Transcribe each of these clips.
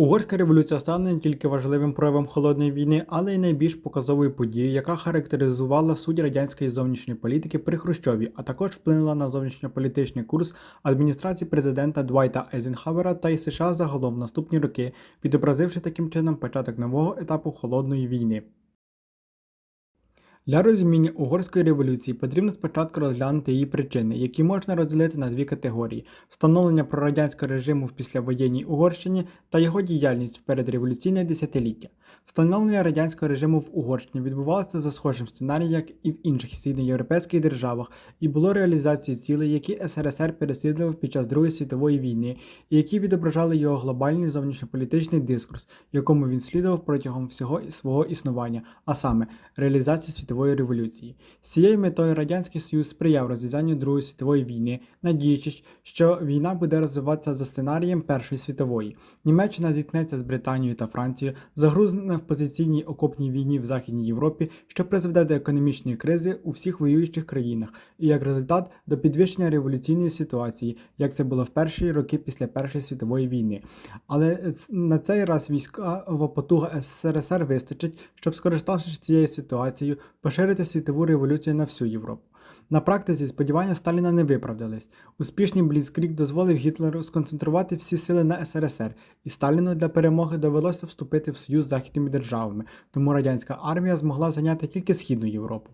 Угорська революція стала не тільки важливим проявом холодної війни, але й найбільш показовою подією, яка характеризувала суть радянської зовнішньої політики при Хрущові, а також вплинула на зовнішньополітичний курс адміністрації президента Двайта Ейзенхавера та й США загалом в наступні роки, відобразивши таким чином початок нового етапу холодної війни. Для розуміння угорської революції потрібно спочатку розглянути її причини, які можна розділити на дві категорії: встановлення прорадянського режиму в післявоєнній Угорщині та його діяльність в передреволюційне десятиліття. Встановлення радянського режиму в Угорщині відбувалося за схожим сценарієм, як і в інших східноєвропейських державах, і було реалізацією цілей, які СРСР переслідував під час Другої світової війни, і які відображали його глобальний зовнішньополітичний дискурс, якому він слідував протягом всього свого існування, а саме реалізація світової революції. З цією метою Радянський Союз сприяв розв'язанню Другої світової війни, надіючись, що війна буде розвиватися за сценарієм Першої світової. Німеччина зіткнеться з Британією та Францією, загрузне в позиційній окопній війні в Західній Європі, що призведе до економічної кризи у всіх воюючих країнах, і як результат до підвищення революційної ситуації, як це було в перші роки після Першої світової війни. Але на цей раз військова потуга СРСР вистачить, щоб, скориставшись цією ситуацією, поширити світову революцію на всю Європу. На практиці сподівання Сталіна не виправдались. Успішний Бліцкрік дозволив Гітлеру сконцентрувати всі сили на СРСР, і Сталіну для перемоги довелося вступити в союз з західними державами, тому радянська армія змогла зайняти тільки Східну Європу.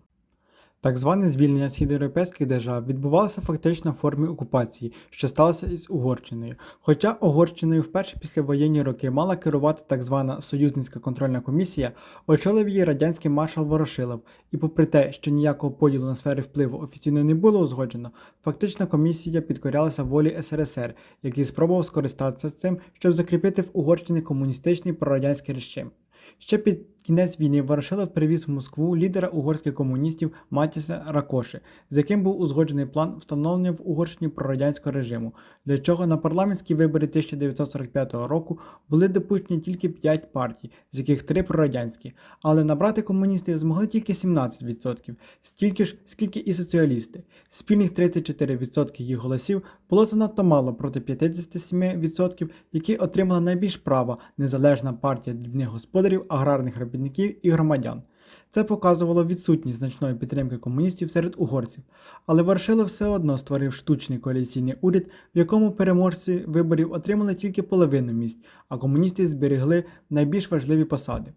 Так зване звільнення східноєвропейських держав відбувалося фактично в формі окупації, що сталося із Угорщиною. Хоча Угорщиною в перші післявоєнні роки мала керувати так звана Союзницька контрольна комісія, очолив її радянський маршал Ворошилов, і попри те, що ніякого поділу на сфери впливу офіційно не було узгоджено, фактично комісія підкорялася волі СРСР, який спробував скористатися цим, щоб закріпити в Угорщині комуністичний прорадянський режим. Ще під кінець війни Ворошилов привіз в Москву лідера угорських комуністів Матіса Ракоши, з яким був узгоджений план встановлення в Угорщині прорадянського режиму, для чого на парламентські вибори 1945 року були допущені тільки 5 партій, з яких 3 прорадянські, але набрати комуністи змогли тільки 17%, стільки ж, скільки і соціалісти. Спільних 34% їх голосів було занадто мало проти 57%, які отримала найбільш права незалежна партія дрібних господарів, аграрних робітників і громадян. Це показувало відсутність значної підтримки комуністів серед угорців, але Варшило все одно створив штучний коаліційний уряд, в якому переможці виборів отримали тільки половину місць, а комуністи зберегли найбільш важливі посади.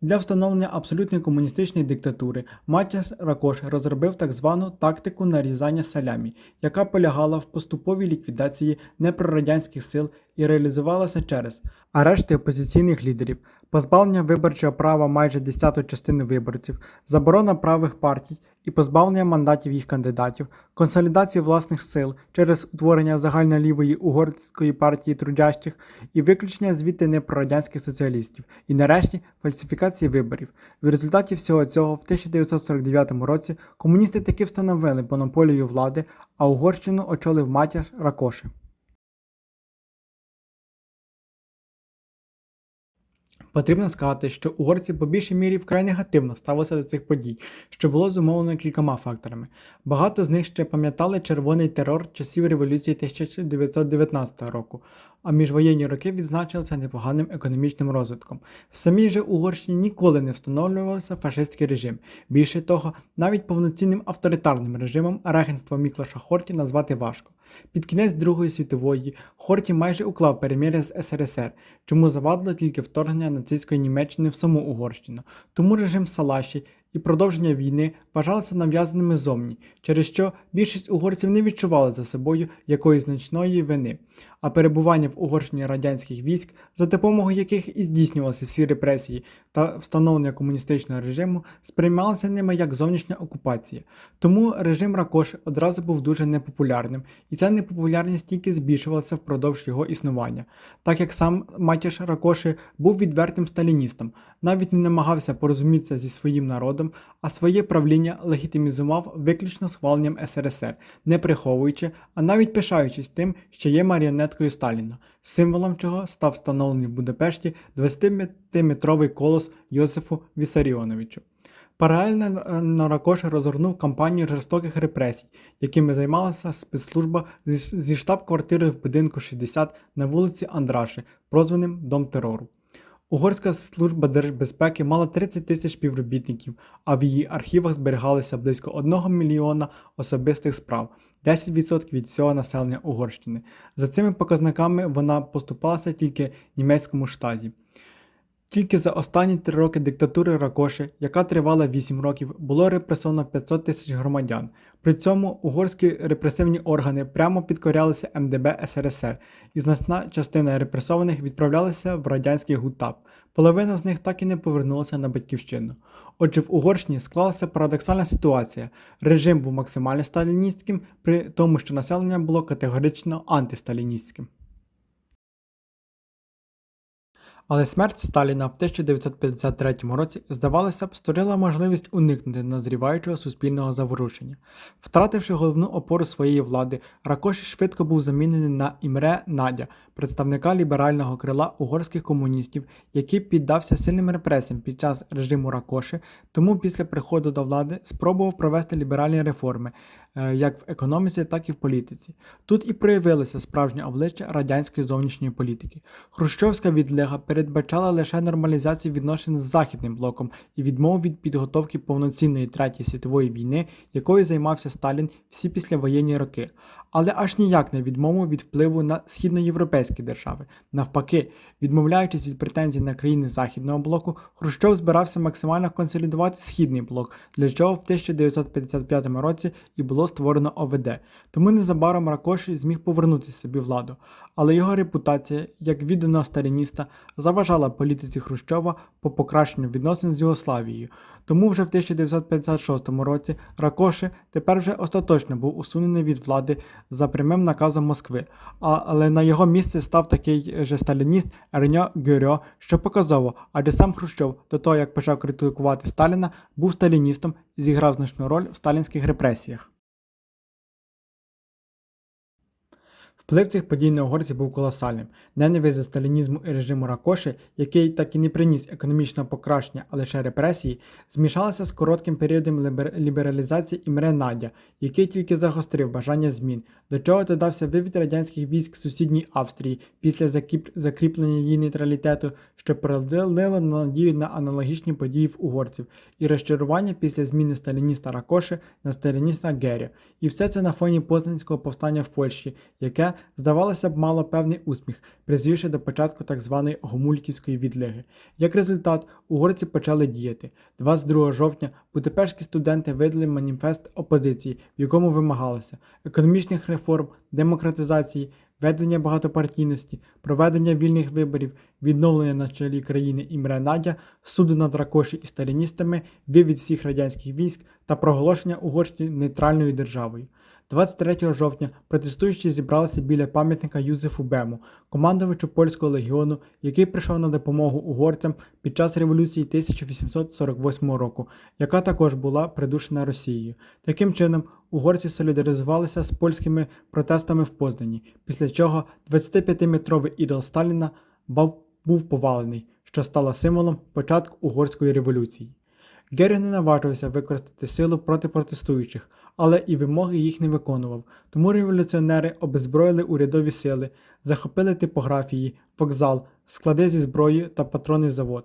Для встановлення абсолютної комуністичної диктатури. Матіас Ракош розробив так звану тактику нарізання салямі, яка полягала в поступовій ліквідації непрорадянських сил і реалізувалася через арешти опозиційних лідерів, позбавлення виборчого права майже десятої частини виборців, заборона правих партій і позбавлення мандатів їх кандидатів, консолідацію власних сил через утворення загальнолівої угорської партії трудящих і виключення звідти непрорадянських соціалістів, і нарешті фальсифікації виборів. В результаті всього цього в 1949 році комуністи таки встановили монополію влади, а Угорщину очолив матір Ракоши. Потрібно сказати, що угорці по більшій мірі вкрай негативно ставилися до цих подій, що було зумовлено кількома факторами. Багато з них ще пам'ятали червоний терор часів революції 1919 року, а міжвоєнні роки відзначилися непоганим економічним розвитком. В самій же Угорщині ніколи не встановлювався фашистський режим. Більше того, навіть повноцінним авторитарним режимом регенство Міклаша Хорті назвати важко. Під кінець Другої світової Хорті майже уклав перемир'я з СРСР, чому завадило тільки вторгнення нацистської Німеччини в саму Угорщину. Тому режим Салаші і продовження війни вважалися нав'язаними зовні, через що більшість угорців не відчували за собою якоїсь значної вини, а перебування в Угорщині радянських військ, за допомогою яких і здійснювалися всі репресії та встановлення комуністичного режиму, сприймалося ними як зовнішня окупація. Тому режим Ракош одразу був дуже непопулярним, і ця непопулярність тільки збільшувалася впродовж його існування, так як сам Матіш Ракоши був відвертим сталіністом, навіть не намагався порозумітися зі своїм народом, а своє правління легітимізував виключно схваленням СРСР, не приховуючи, а навіть пишаючись тим, що є маріонеткою Сталіна, символом чого став встановлений в Будапешті 25-метровий колос Йосифу Вісаріоновичу. Паралельно е, Ракош розгорнув кампанію жорстоких репресій, якими займалася спецслужба зі штаб-квартири в будинку 60 на вулиці Андраши, прозваним Дом терору. Угорська служба держбезпеки мала 30 тисяч співробітників, а в її архівах зберігалося близько 1 мільйона особистих справ, 10% від всього населення Угорщини. За цими показниками вона поступалася тільки німецькому штазі. Тільки за останні три роки диктатури Ракоши, яка тривала 8 років, було репресовано 500 тисяч громадян. При цьому угорські репресивні органи прямо підкорялися МДБ СРСР, і значна частина репресованих відправлялася в радянський гутап. Половина з них так і не повернулася на батьківщину. Отже, в Угорщині склалася парадоксальна ситуація. Режим був максимально сталіністським, при тому, що населення було категорично антисталіністським. Але смерть Сталіна в 1953 році, здавалося б, створила можливість уникнути назріваючого суспільного заворушення. Втративши головну опору своєї влади, Ракоші швидко був замінений на Імре Надя, представника ліберального крила угорських комуністів, який піддався сильним репресіям під час режиму Ракоши, тому після приходу до влади спробував провести ліберальні реформи. Е, як в економіці, так і в політиці. Тут і проявилося справжнє обличчя радянської зовнішньої політики. Хрущовська відлега передбачала лише нормалізацію відношень з Західним блоком і відмову від підготовки повноцінної третьої світової війни, якою займався Сталін всі післявоєнні роки, але аж ніяк не відмову від впливу на східноєвропейські держави. Навпаки, відмовляючись від претензій на країни Західного блоку, Хрущов збирався максимально консолідувати східний блок, для чого в 1955 році і було створено ОВД. Тому незабаром Ракоші зміг повернути собі владу, але його репутація, як відданого сталініста, заважала політиці Хрущова по покращенню відносин з Югославією. Тому вже в 1956 році Ракоши тепер вже остаточно був усунений від влади за прямим наказом Москви, але на його місце став такий же сталініст Ерньо Гюрьо, що показово, адже сам Хрущов до того, як почав критикувати Сталіна, був сталіністом і зіграв значну роль в сталінських репресіях. Вплив цих подій на угорців був колосальним. Ненависть за сталінізму і режиму Ракоши, який так і не приніс економічного покращення, а лише репресії, змішалася з коротким періодом лібералізації Імре Надя, який тільки загострив бажання змін, до чого додався вивід радянських військ сусідній Австрії після закріплення її нейтралітету, що породило надію на аналогічні події в угорців, і розчарування після зміни сталініста Ракоши на сталініста Геря. І все це на фоні Познанського повстання в Польщі, яке здавалося б, мало певний успіх, призвівши до початку так званої гомульківської відлиги. Як результат, угорці почали діяти. 22 жовтня будапештські студенти видали маніфест опозиції, в якому вимагалося економічних реформ, демократизації. Ведення багатопартійності, проведення вільних виборів, відновлення на чолі країни імре Надя, суду над Ракоші і сталіністами, вивід всіх радянських військ та проголошення Угорщини нейтральною державою. 23 жовтня протестуючі зібралися біля пам'ятника Юзефу Бему, командувачу польського легіону, який прийшов на допомогу угорцям під час революції 1848 року, яка також була придушена Росією. Таким чином, угорці солідаризувалися з польськими протестами в Познані, після чого 25-метровий ідол Сталіна був повалений, що стало символом початку угорської революції. Геррі не наважився використати силу проти протестуючих, але і вимоги їх не виконував. Тому революціонери обезброїли урядові сили, захопили типографії, вокзал, склади зі зброєю та патронний завод.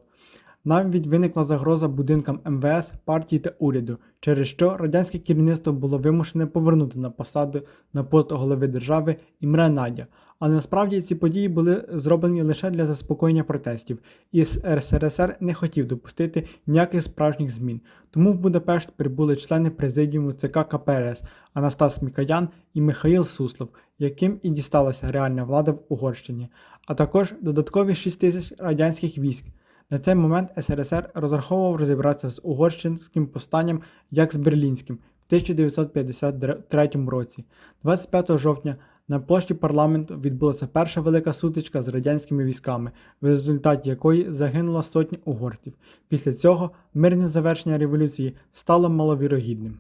Навіть виникла загроза будинкам МВС, партії та уряду, через що радянське керівництво було вимушене повернути на посаду на пост голови держави Імре Надя, але насправді ці події були зроблені лише для заспокоєння протестів, і СРСР не хотів допустити ніяких справжніх змін. Тому в Будапешт прибули члени президіуму ЦК КПРС Анастас Мікаян і Михаїл Суслов, яким і дісталася реальна влада в Угорщині, а також додаткові 6 тисяч радянських військ. На цей момент СРСР розраховував розібратися з угорщинським повстанням як з берлінським в 1953 році. 25 жовтня на площі парламенту відбулася перша велика сутичка з радянськими військами, в результаті якої загинуло сотні угорців. Після цього мирне завершення революції стало маловірогідним.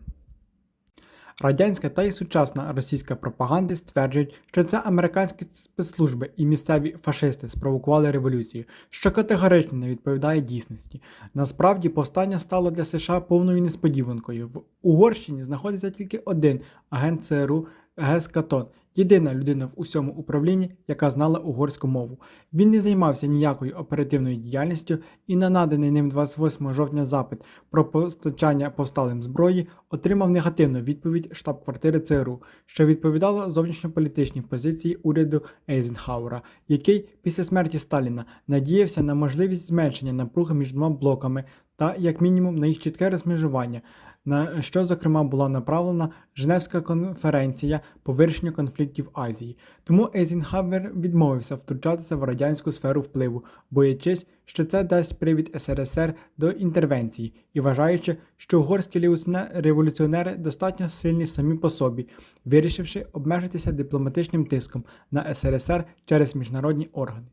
Радянська та й сучасна російська пропаганди стверджують, що це американські спецслужби і місцеві фашисти спровокували революцію, що категорично не відповідає дійсності. Насправді повстання стало для США повною несподіванкою. В Угорщині знаходиться тільки один агент ЦРУ Гес Катон, єдина людина в усьому управлінні, яка знала угорську мову. Він не займався ніякою оперативною діяльністю і на наданий ним 28 жовтня запит про постачання повсталим зброї отримав негативну відповідь штаб-квартири ЦРУ, що відповідало зовнішньополітичній позиції уряду Ейзенхауера, який після смерті Сталіна надіявся на можливість зменшення напруги між двома блоками та, як мінімум, на їх чітке розмежування на що, зокрема, була направлена Женевська конференція по вирішенню конфліктів Азії. Тому Ейзенхавер відмовився втручатися в радянську сферу впливу, боячись, що це дасть привід СРСР до інтервенції і вважаючи, що угорські революціонери достатньо сильні самі по собі, вирішивши обмежитися дипломатичним тиском на СРСР через міжнародні органи.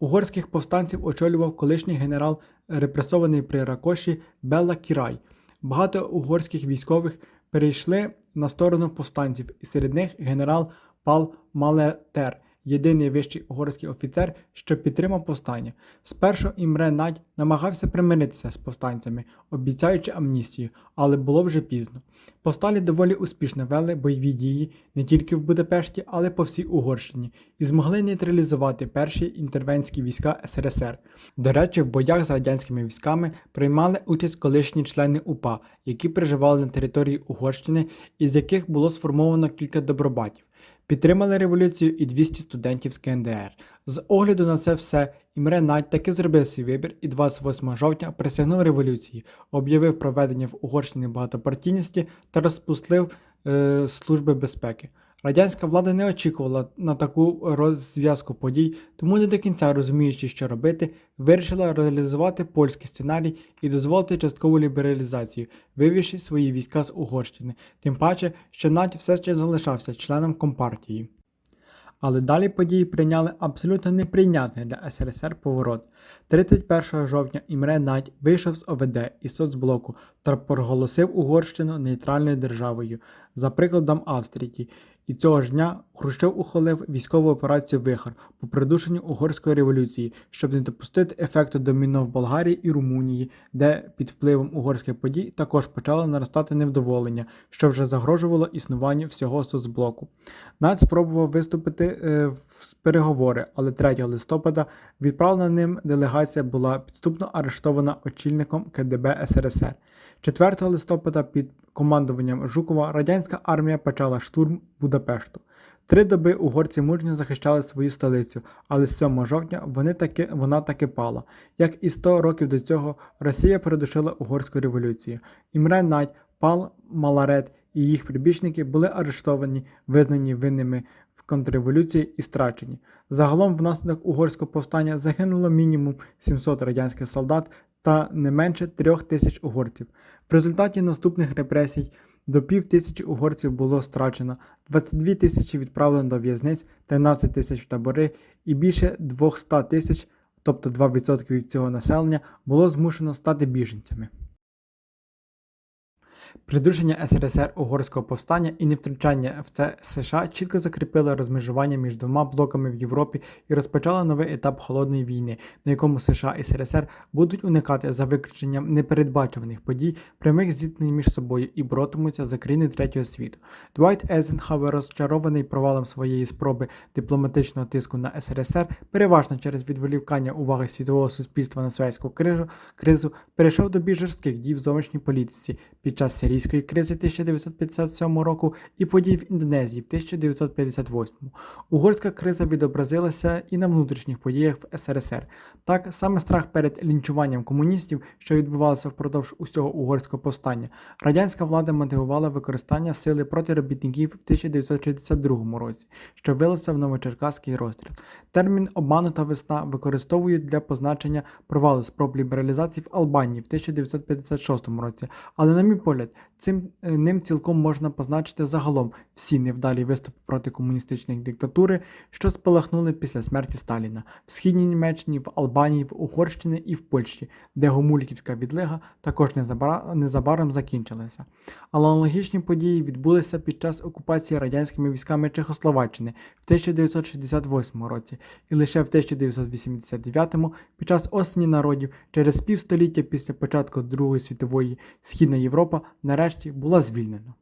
Угорських повстанців очолював колишній генерал, репресований при Ракоші Белла Кірай. Багато угорських військових перейшли на сторону повстанців, і серед них генерал Пал Малетер, єдиний вищий угорський офіцер, що підтримав повстання. Спершу Імре Надь намагався примиритися з повстанцями, обіцяючи амністію, але було вже пізно. Повсталі доволі успішно вели бойові дії не тільки в Будапешті, але по всій Угорщині, і змогли нейтралізувати перші інтервентські війська СРСР. До речі, в боях з радянськими військами приймали участь колишні члени УПА, які проживали на території Угорщини, із яких було сформовано кілька добробатів. Підтримали революцію і 200 студентів з КНДР. З огляду на це все Імре Надь таки зробив свій вибір і 28 жовтня присягнув революції, об'явив проведення в Угорщині багатопартійності та розпустив е, служби безпеки. Радянська влада не очікувала на таку розв'язку подій, тому не до кінця розуміючи, що робити, вирішила реалізувати польський сценарій і дозволити часткову лібералізацію, вивівши свої війська з Угорщини, тим паче, що Надь все ще залишався членом компартії. Але далі події прийняли абсолютно неприйнятний для СРСР поворот. 31 жовтня Імре Надь вийшов з ОВД і соцблоку та проголосив Угорщину нейтральною державою, за прикладом Австрії, і цього ж дня Хрущов ухвалив військову операцію Вихор по придушенню угорської революції, щоб не допустити ефекту доміно в Болгарії і Румунії, де під впливом угорських подій також почало наростати невдоволення, що вже загрожувало існуванню всього соцблоку. Над спробував виступити е, в переговори, але 3 листопада відправлена ним делегація була підступно арештована очільником КДБ СРСР. 4 листопада під командуванням Жукова радянська армія почала штурм Будапешту. Три доби угорці мужньо захищали свою столицю, але 7 жовтня вони таки, вона таки пала. Як і 100 років до цього, Росія придушила угорську революцію. Імре Надь, Пал Маларет і їх прибічники були арештовані, визнані винними в контрреволюції і страчені. Загалом, внаслідок угорського повстання загинуло мінімум 700 радянських солдат та не менше трьох тисяч угорців. В результаті наступних репресій до пів тисячі угорців було страчено, 22 тисячі відправлено до в'язниць, 13 тисяч в табори і більше 200 тисяч, тобто 2% від цього населення, було змушено стати біженцями. Придушення СРСР угорського повстання і невтручання в це США чітко закріпило розмежування між двома блоками в Європі і розпочало новий етап холодної війни, на якому США і СРСР будуть уникати за виключенням непередбачуваних подій, прямих зіткнень між собою і боротимуться за країни третього світу. Двайт Ейзенхауер, розчарований провалом своєї спроби дипломатичного тиску на СРСР, переважно через відволікання уваги світового суспільства на Суецьку кризу, перейшов до більш жорстких дій в зовнішній політиці під час сирійської кризи 1957 року і подій в Індонезії в 1958. Угорська криза відобразилася і на внутрішніх подіях в СРСР. Так, саме страх перед лінчуванням комуністів, що відбувалося впродовж усього угорського повстання, радянська влада мотивувала використання сили проти робітників в 1962 році, що вилося в Новочеркаський розстріл. Термін обманута весна використовують для позначення провалу спроб лібералізації в Албанії в 1956 році, але, на мій погляд, говорять. Цим е, ним цілком можна позначити загалом всі невдалі виступи проти комуністичної диктатури, що спалахнули після смерті Сталіна в східній Німеччині, в Албанії, в Угорщині і в Польщі, де гомульківська відлига також незабаром закінчилася. Але аналогічні події відбулися під час окупації радянськими військами Чехословаччини в 1968 році, і лише в 1989 під час осені народів, через півстоліття після початку Другої світової Східна Європа нарешті була звільнена.